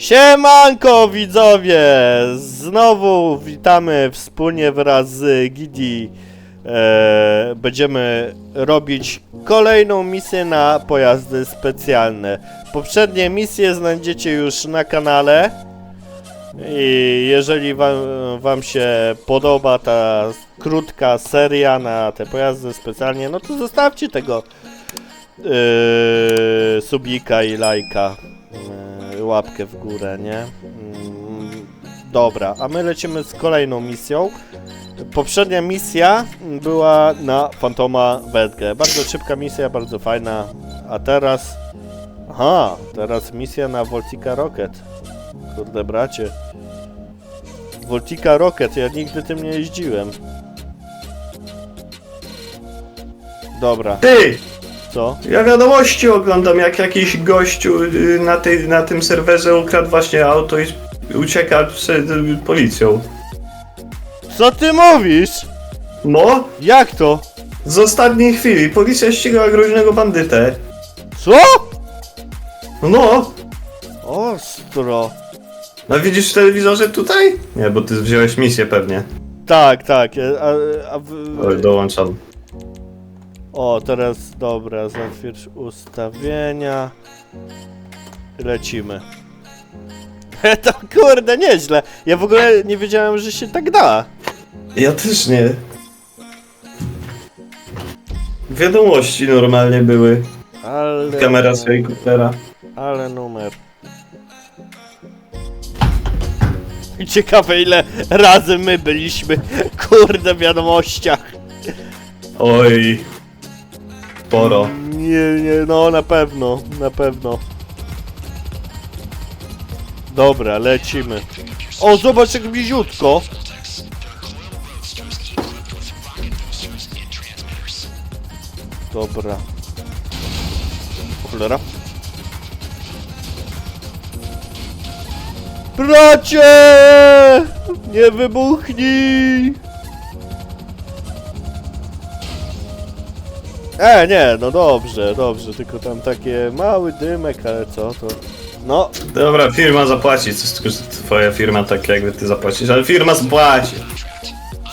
Siemanko widzowie! Znowu witamy wspólnie wraz z Gidi. E, będziemy robić kolejną misję na pojazdy specjalne. Poprzednie misje znajdziecie już na kanale. I jeżeli wam, wam się podoba ta krótka seria na te pojazdy specjalnie, no to zostawcie tego yy, subika i lajka, yy, łapkę w górę, nie? Mm, dobra, a my lecimy z kolejną misją. Poprzednia misja była na Fantoma Wedge. Bardzo szybka misja, bardzo fajna. A teraz... Aha, teraz misja na Voltica Rocket. Kurde bracie. Voltica Rocket, ja nigdy tym nie jeździłem. Dobra, Ty! Co? Ja wiadomości oglądam, jak jakiś gościu y, na, tej, na tym serwerze ukradł właśnie auto i ucieka przed y, policją. Co ty mówisz? No, Jak to? z ostatniej chwili policja ścigała groźnego bandytę. Co? No, Ostro. a widzisz w telewizorze tutaj? Nie, bo ty wziąłeś misję pewnie. Tak, tak. A, a. Oj, dołączam. O, teraz dobra, zatwierdź ustawienia. Lecimy. To kurde, nieźle. Ja w ogóle nie wiedziałem, że się tak da. Ja też nie. Wiadomości normalnie były. Ale... Kamera z helikoptera. Ale numer. I ciekawe ile razy my byliśmy, kurde, w wiadomościach. Oj. Sporo. Nie, nie, no na pewno, na pewno. Dobra, lecimy. O, zobacz jak bliziutko. Dobra. O cholera. Bracie! Nie wybuchnij! E, nie, no dobrze, dobrze, tylko tam takie mały dymek, ale co to? No, Dobra, firma zapłaci, coś tylko, że twoja firma tak jakby ty zapłacisz, ale firma zapłaci.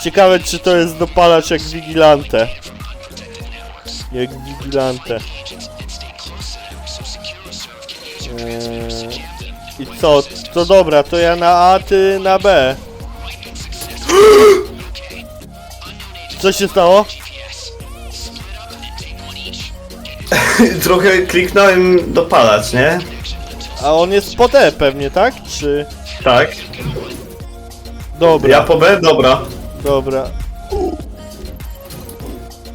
ciekawe czy to jest dopalacz jak Vigilante. Jak Vigilante. Eee, I co? To dobra, to ja na A, ty na B. Co się stało? Trochę kliknąłem dopalać, nie? A on jest po D pewnie, tak? Czy... Tak. Dobra. Ja po B, dobra. Dobra.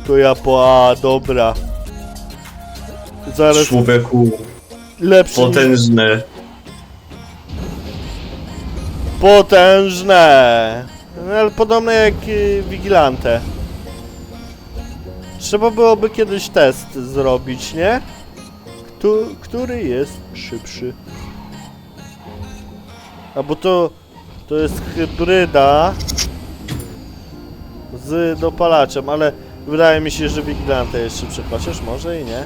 To ja po A, dobra. Zaraz Człowieku, lepszy. niż- potężny. Potężne. No, ale podobne jak y, Vigilante. Trzeba byłoby kiedyś test zrobić, nie? Kto, który jest szybszy? A bo to to jest hybryda z dopalaczem, ale wydaje mi się, że Vigilante jest szybszy, chociaż może i nie.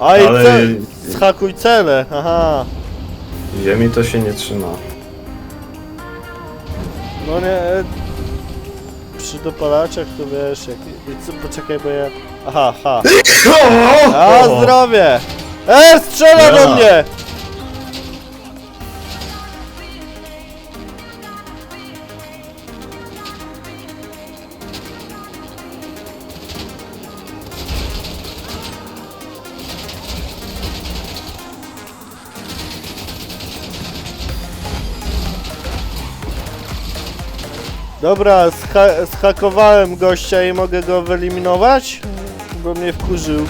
A i Ale- ce- zhakuj cele, aha. Ziemi to się nie trzyma. No nie. Przy dopalaczach to wiesz, jak. Co, poczekaj, bo ja. Aha, ha. A zdrowie! E, strzela do mnie! Dobra, scha schakowałem gościa i mogę go wyeliminować? Bo mnie wkurzył.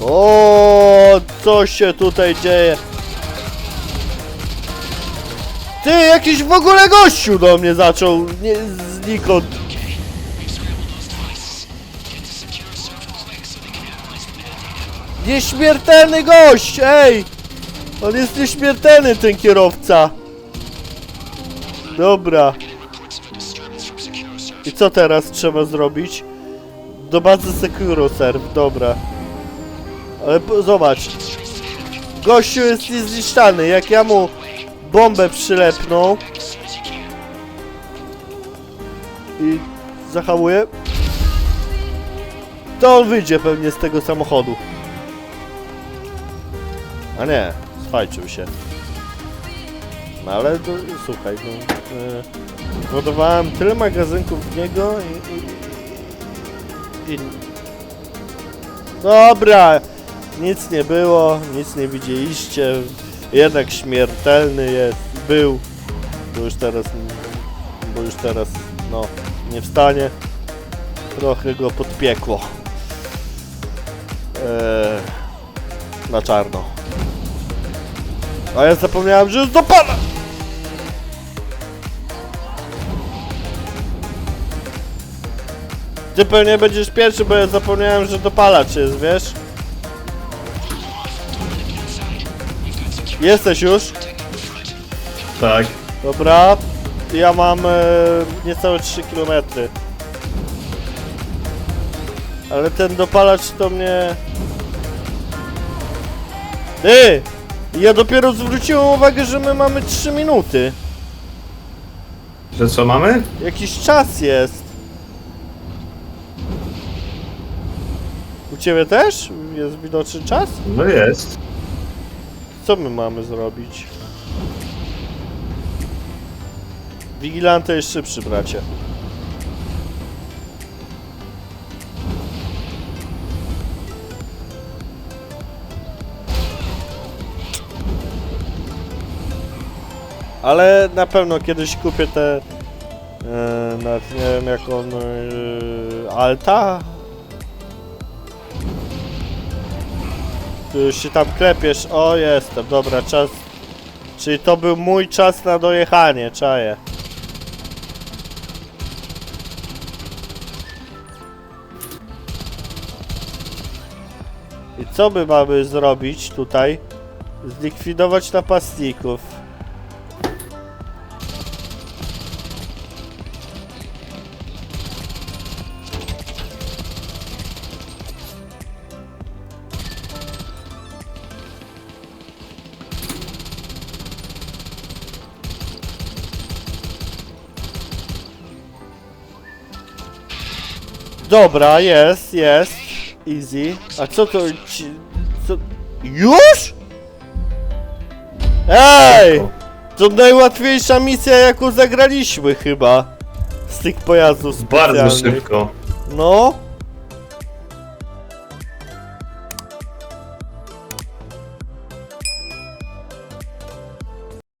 O, co się tutaj dzieje? Ty, jakiś w ogóle gościu do mnie zaczął, nie, znikąd. Nieśmiertelny gość, ej! On jest nieśmiertelny, ten kierowca. Dobra. I co teraz trzeba zrobić? Do bazy SecuroServe, dobra. Ale zobacz. Gościu jest niezniszczalny. Jak ja mu bombę przylepną i zahamuję, to on wyjdzie pewnie z tego samochodu. A nie, swajczył się. No ale to, słuchaj, no, e, ładowałem tyle magazynków w niego i, i, i... Dobra, nic nie było, nic nie widzieliście, jednak śmiertelny jest, był, bo już teraz, bo już teraz, no, nie wstanie, trochę go podpiekło. Eee, na czarno. A ja zapomniałem, że już dopala! Ty pewnie będziesz pierwszy, bo ja zapomniałem, że dopalacz jest, wiesz? Jesteś już? Tak. Dobra. Ja mam e, niecałe 3 km. Ale ten dopalacz to mnie... Ty! Ja dopiero zwróciłem uwagę, że my mamy 3 minuty. Że co mamy? Jakiś czas jest. U ciebie też? Jest widoczny czas? No jest. Co my mamy zrobić? Vigilante jest szybszy, bracie. Ale na pewno kiedyś kupię te... E, nawet nie wiem jak on... E, Alta? Ty się tam klepiesz. O, jestem. Dobra, czas. Czyli to był mój czas na dojechanie, czaję. I co my mamy zrobić tutaj? Zlikwidować napastników. Dobra, jest, jest. Easy. A co to ci... Co... Już? Ej! To najłatwiejsza misja, jaką zagraliśmy chyba. Z tych pojazdów Bardzo specjalnych. szybko. No.